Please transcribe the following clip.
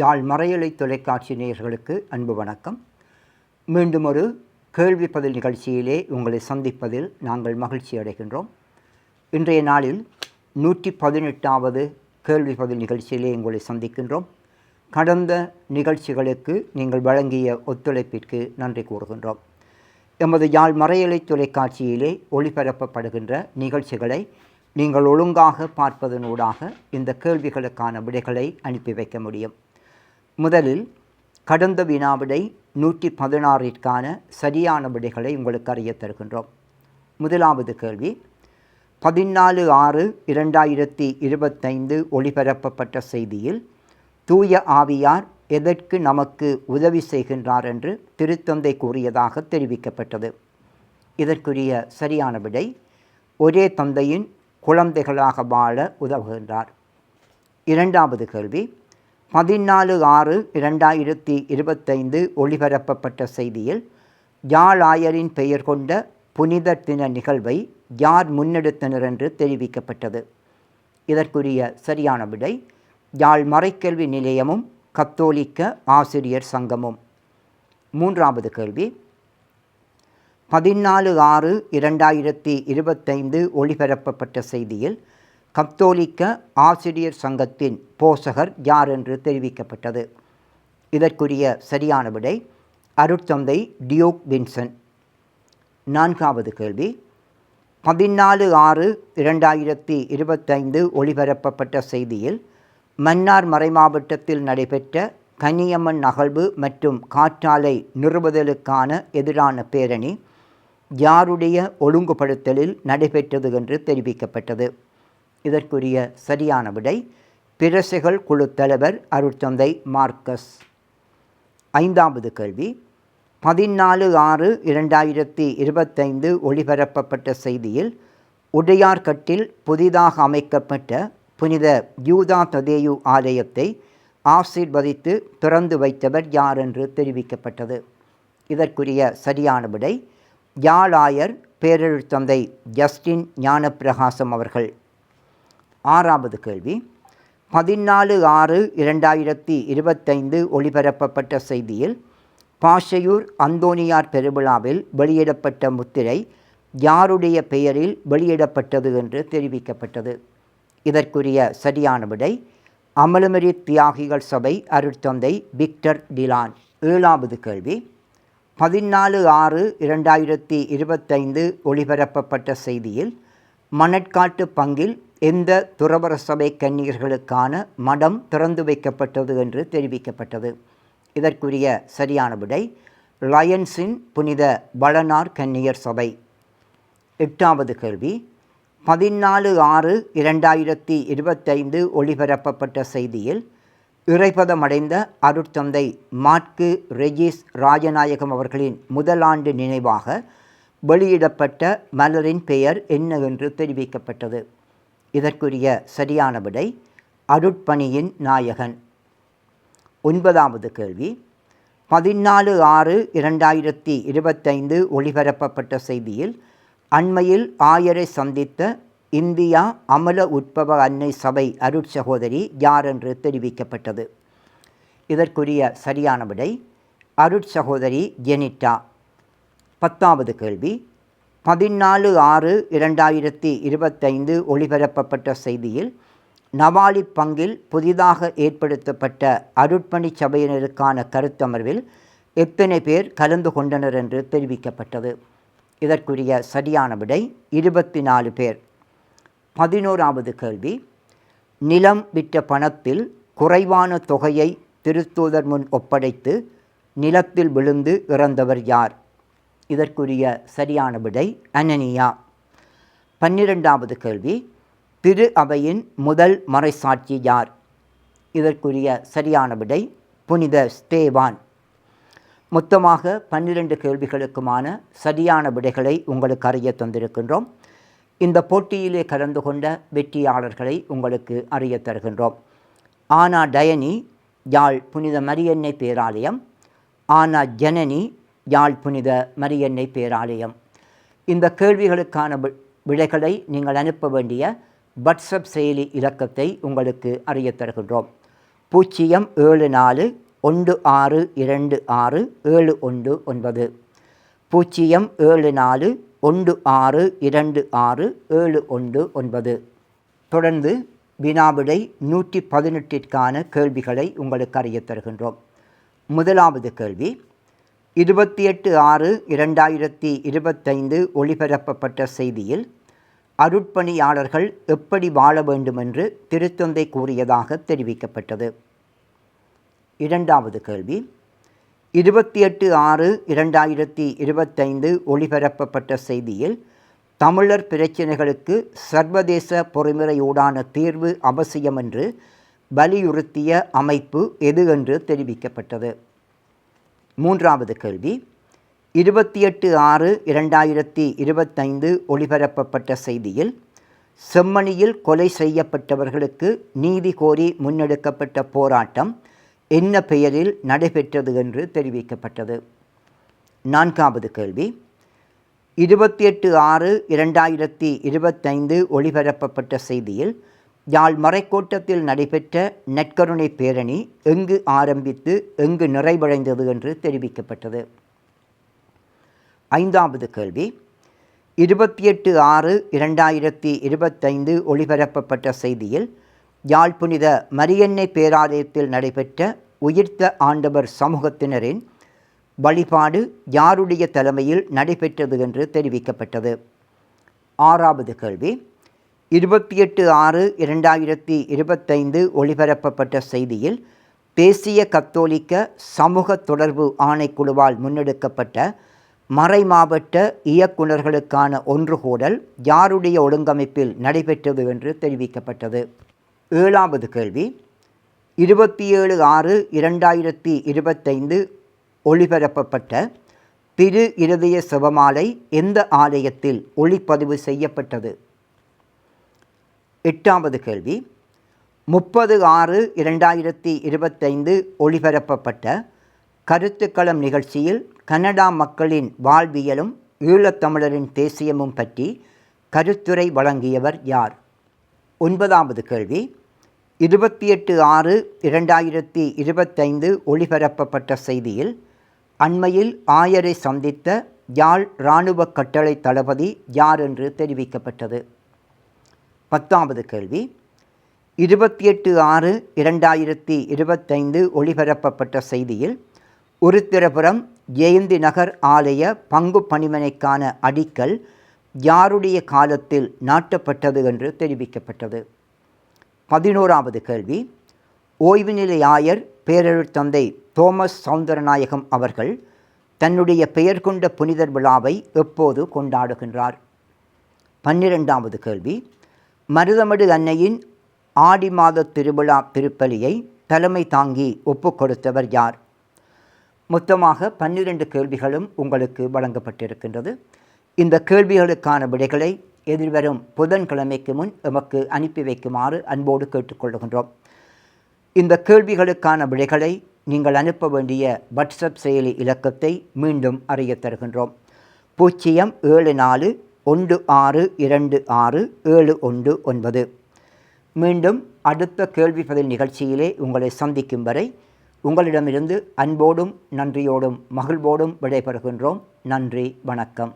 யாழ் மறையலை தொலைக்காட்சி நேயர்களுக்கு அன்பு வணக்கம். மீண்டும் ஒரு கேள்வி பதில் நிகழ்ச்சியிலே உங்களை சந்திப்பதில் நாங்கள் மகிழ்ச்சி அடைகின்றோம். இன்றைய நாளில் நூற்றி பதினெட்டாவது கேள்வி பதில் நிகழ்ச்சியிலே உங்களை சந்திக்கின்றோம். கடந்த நிகழ்ச்சிகளுக்கு நீங்கள் வழங்கிய ஒத்துழைப்பிற்கு நன்றி கூறுகின்றோம். எமது யாழ் மறையலை தொலைக்காட்சியிலே ஒளிபரப்பப்படுகின்ற நிகழ்ச்சிகளை நீங்கள் ஒழுங்காக பார்ப்பதனூடாக இந்த கேள்விகளுக்கான விடைகளை அனுப்பி வைக்க முடியும். முதலில் கடந்த வினாவிடை நூற்றி பதினாறிற்கான சரியான விடைகளை உங்களுக்கு அறிய தருகின்றோம். முதலாவது கேள்வி பதினாலு ஆறு இரண்டாயிரத்தி இருபத்தைந்து ஒளிபரப்பப்பட்ட செய்தியில் தூய ஆவியார் எதற்கு நமக்கு உதவி செய்கின்றார் என்று திருத்தந்தை கூறியதாக தெரிவிக்கப்பட்டது. இதற்குரிய சரியான விடை ஒரே தந்தையின் குழந்தைகளாக வாழ உதவுகின்றார். இரண்டாவது கேள்வி பதினாலு ஆறு இரண்டாயிரத்தி இருபத்தைந்து ஒளிபரப்பப்பட்ட செய்தியில் யாழாயரின் பெயர் கொண்ட புனித தின நிகழ்வை யார் முன்னெடுத்தனர் என்று தெரிவிக்கப்பட்டது. இதற்குரிய சரியான விடை யாழ் மறைக்கல்வி நிலையமும் கத்தோலிக்க ஆசிரியர் சங்கமும். மூன்றாவது கேள்வி பதினாலு ஆறு இரண்டாயிரத்தி இருபத்தைந்து ஒளிபரப்பப்பட்ட செய்தியில் கத்தோலிக்க ஆசிரியர் சங்கத்தின் போசகர் யார் என்று தெரிவிக்கப்பட்டது. இதற்குரிய சரியான விடை அருட்தந்தை டியோக் வின்சன். நான்காவது கேள்வி. பதினாலு ஆறு இரண்டாயிரத்தி இருபத்தைந்து ஒளிபரப்பப்பட்ட செய்தியில் மன்னார் மறைமாவட்டத்தில் நடைபெற்ற கனியம்மன் நகழ்வு மற்றும் காற்றாலை நிறுவுதலுக்கான எதிரான பேரணி யாருடைய ஒழுங்குபடுத்தலில் நடைபெற்றது என்று தெரிவிக்கப்பட்டது. இதற்குரிய சரியான விடை பிரசைகள் குழு தலைவர் அருட்தந்தை மார்க்கஸ். ஐந்தாவது கேள்வி. பதினாலு ஆறு இரண்டாயிரத்தி இருபத்தைந்து ஒளிபரப்பப்பட்ட செய்தியில் உடையார்கட்டில் புதிதாக அமைக்கப்பட்ட புனித யூதா ததேயு ஆலயத்தை ஆசீர்வதித்து திறந்து வைத்தவர் யார் என்று தெரிவிக்கப்பட்டது. இதற்குரிய சரியான விடை யாழாயர் பேரெழுத்தந்தை ஜஸ்டின் ஞானப்பிரகாசம் அவர்கள். ஆறாவது கேள்வி. பதினாலு ஆறு இரண்டாயிரத்தி இருபத்தைந்து ஒளிபரப்பப்பட்ட செய்தியில் பாஷையூர் அந்தோனியார் பெருவிழாவில் வெளியிடப்பட்ட முத்திரை யாருடைய பெயரில் வெளியிடப்பட்டது என்று தெரிவிக்கப்பட்டது. இதற்குரிய சரியான விடை அமலுமரி தியாகிகள் சபை அருட்தந்தை விக்டர் டிலான். ஏழாவது கேள்வி பதினாலு ஆறு இரண்டாயிரத்தி இருபத்தைந்து ஒளிபரப்பப்பட்ட செய்தியில் மணற்காட்டு பங்கில் இந்த துறவர சபை கன்னியர்களுக்கான மடம் திறந்து வைக்கப்பட்டது என்று தெரிவிக்கப்பட்டது. இதற்குரிய சரியான விடை லயன்ஸின் புனித வளனார் கன்னியர் சபை. எட்டாவது கேள்வி பதினாலு ஆறு இரண்டாயிரத்தி இருபத்தைந்து ஒளிபரப்பப்பட்ட செய்தியில் இறைப்பதமடைந்த அருட்தந்தை மாட்கு ரெஜிஸ் ராஜநாயகம் அவர்களின் முதலாண்டு நினைவாக வெளியிடப்பட்ட மலரின் பெயர் என்ன என்று தெரிவிக்கப்பட்டது. இதற்குரிய சரியான விடை அருட்பணியின் நாயகன். ஒன்பதாவது கேள்வி. பதினாலு ஆறு இரண்டாயிரத்தி இருபத்தைந்து ஒளிபரப்பப்பட்ட செய்தியில் அண்மையில் ஆயரை சந்தித்த இந்தியா அமல உட்பவ அன்னை சபை அருட்சகோதரி யார் என்று தெரிவிக்கப்பட்டது? இதற்குரிய சரியான விடை அருட்சகோதரி ஜெனிட்டா. பத்தாவது கேள்வி. பதினாலு ஆறு இரண்டாயிரத்தி இருபத்தைந்து ஒளிபரப்பப்பட்ட செய்தியில் நவாலி பங்கில் புதிதாக ஏற்படுத்தப்பட்ட அருட்பணி சபையினருக்கான கருத்தமர்வில் எத்தனை பேர் கலந்து கொண்டனர் என்று தெரிவிக்கப்பட்டது. இதற்குரிய சரியான விடை இருபத்தி நாலு பேர். பதினோராவது கேள்வி. நிலம் விற்ற பணத்தில் குறைவான தொகையை திருத்தூதர் முன் ஒப்படைத்து நிலத்தில் விழுந்து இறந்தவர் யார்? இதற்குரிய சரியான விடை அனனியா. பன்னிரெண்டாவது கேள்வி திரு அவையின் முதல் மறைசாட்சி யார்? இதற்குரிய சரியான விடை புனித ஸ்டேவான் மொத்தமாக பன்னிரண்டு கேள்விகளுக்குமான சரியான விடைகளை உங்களுக்கு அறிய தந்திருக்கின்றோம். இந்த போட்டியிலே கலந்து கொண்ட வெற்றியாளர்களை உங்களுக்கு அறிய தருகின்றோம். ஆனா டயனி யாழ் புனித மரியன்னை பேராலயம் ஆனா ஜனனி யாழ் புனித மரியன்னை பேராலயம். இந்த கேள்விகளுக்கான வி- விடைகளை நீங்கள் அனுப்ப வேண்டிய வாட்ஸ்அப் செயலி இலக்கத்தை உங்களுக்கு அறிய தருகின்றோம். பூஜ்ஜியம் ஏழு நாலு ஒன்று ஆறு இரண்டு ஆறு ஏழு ஒன்று ஒன்பது. பூஜ்ஜியம் ஏழு நாலு ஒன்று ஆறு இரண்டு ஆறு ஏழு ஒன்று ஒன்பது. தொடர்ந்து வினாவிடை நூற்றி பதினெட்டிற்கான கேள்விகளை உங்களுக்கு அறியத் தருகின்றோம். முதலாவது கேள்வி இருபத்தி எட்டு ஆறு இரண்டாயிரத்தி இருபத்தைந்து ஒளிபரப்பப்பட்ட செய்தியில் அருட்பணியாளர்கள் எப்படி வாழ வேண்டுமென்று திருத்தந்தை கூறியதாக தெரிவிக்கப்பட்டது. இரண்டாவது கேள்வி இருபத்தி எட்டு ஆறு இரண்டாயிரத்தி இருபத்தைந்து ஒளிபரப்பப்பட்ட செய்தியில் தமிழர் பிரச்சினைகளுக்கு சர்வதேச பொறிமுறையூடான தீர்வு அவசியம் என்று வலியுறுத்திய அமைப்பு எது என்று தெரிவிக்கப்பட்டது. மூன்றாவது கேள்வி இருபத்தி எட்டு ஆறு இரண்டாயிரத்தி இருபத்தைந்து ஒளிபரப்பப்பட்ட செய்தியில் செம்மணியில் கொலை செய்யப்பட்டவர்களுக்கு நீதி கோரி முன்னெடுக்கப்பட்ட போராட்டம் என்ன பெயரில் நடைபெற்றது என்று தெரிவிக்கப்பட்டது. நான்காவது கேள்வி இருபத்தி எட்டு ஆறு இரண்டாயிரத்தி இருபத்தைந்து ஒளிபரப்பப்பட்ட செய்தியில் யாழ் மறைக்கோட்டத்தில் நடைபெற்ற நற்கருணை பேரணி எங்கு ஆரம்பித்து எங்கு நிறைவடைந்தது என்று தெரிவிக்கப்பட்டது. ஐந்தாவது கேள்வி. இருபத்தி எட்டு ஆறு இரண்டாயிரத்தி இருபத்தைந்து ஒளிபரப்பப்பட்ட செய்தியில் யாழ் புனித மரியன்னை பேராலயத்தில் நடைபெற்ற உயிர்த்த ஆண்டவர் சமூகத்தினரின் வழிபாடு யாருடைய தலைமையில் நடைபெற்றது என்று தெரிவிக்கப்பட்டது. ஆறாவது கேள்வி. இருபத்தி எட்டு ஆறு இரண்டாயிரத்தி இருபத்தைந்து ஒளிபரப்பப்பட்ட செய்தியில் தேசிய கத்தோலிக்க சமூக தொடர்பு ஆணைக்குழுவால் முன்னெடுக்கப்பட்ட மறைமாவட்ட இயக்குநர்களுக்கான ஒன்றுகூடல் யாருடைய ஒழுங்கமைப்பில் நடைபெற்றது என்று தெரிவிக்கப்பட்டது. ஏழாவது கேள்வி. இருபத்தி ஏழு ஆறு இரண்டாயிரத்தி இருபத்தைந்து ஒளிபரப்பப்பட்ட திரு இருதய சிவமாலை எந்த ஆலயத்தில் ஒளிப்பதிவு செய்யப்பட்டது? எட்டாவது கேள்வி. முப்பது ஆறு இரண்டாயிரத்தி இருபத்தைந்து ஒளிபரப்பப்பட்ட கருத்துக்களம் நிகழ்ச்சியில் கனடா மக்களின் வாழ்வியலும் ஈழத்தமிழரின் தேசியமும் பற்றி கருத்துரை வழங்கியவர் யார்? ஒன்பதாவது கேள்வி. இருபத்தி எட்டு ஆறு இரண்டாயிரத்தி இருபத்தைந்து ஒளிபரப்பப்பட்ட செய்தியில் அண்மையில் ஆயரை சந்தித்த யாழ் இராணுவ கட்டளை தளபதி யார் என்று தெரிவிக்கப்பட்டது? பத்தாவது கேள்வி. இருபத்தி எட்டு ஆறு இரண்டாயிரத்தி இருபத்தைந்து ஒளிபரப்பப்பட்ட செய்தியில் உருத்திரபுரம் ஜெயந்தி நகர் ஆலய பங்கு பணிமனைக்கான அடிக்கல் யாருடைய காலத்தில் நாட்டப்பட்டது என்று தெரிவிக்கப்பட்டது. பதினோராவது கேள்வி. ஓய்வு நிலை ஆயர் பேரழுத்தந்தை தோமஸ் சவுந்தரநாயகம் அவர்கள் தன்னுடைய பெயர் கொண்ட புனிதர் விழாவை எப்போது கொண்டாடுகின்றார்? பன்னிரெண்டாவது கேள்வி. மருதமடு அன்னையின் ஆடி மாத திருவிழா திருப்பலியை தலைமை தாங்கி ஒப்புக் கொடுத்தவர் யார்? மொத்தமாக பன்னிரண்டு கேள்விகளும் உங்களுக்கு வழங்கப்பட்டிருக்கின்றது. இந்த கேள்விகளுக்கான விடைகளை எதிர்வரும் புதன்கிழமைக்கு முன் எமக்கு அனுப்பி வைக்குமாறு அன்போடு கேட்டுக்கொள்கின்றோம் இந்த கேள்விகளுக்கான விடைகளை நீங்கள் அனுப்ப வேண்டிய வாட்ஸ்அப் செயலி இலக்கத்தை மீண்டும் அறிய தருகின்றோம். பூஜ்ஜியம் ஏழு நாலு ஒன்று ஆறு இரண்டு ஆறு ஏழு ஒன்று ஒன்பது. மீண்டும் அடுத்த கேள்வி பதில் நிகழ்ச்சியிலே உங்களை சந்திக்கும் வரை உங்களிடமிருந்து அன்போடும் நன்றியோடும் மகிழ்வோடும் விடைபெறுகின்றோம். நன்றி வணக்கம்.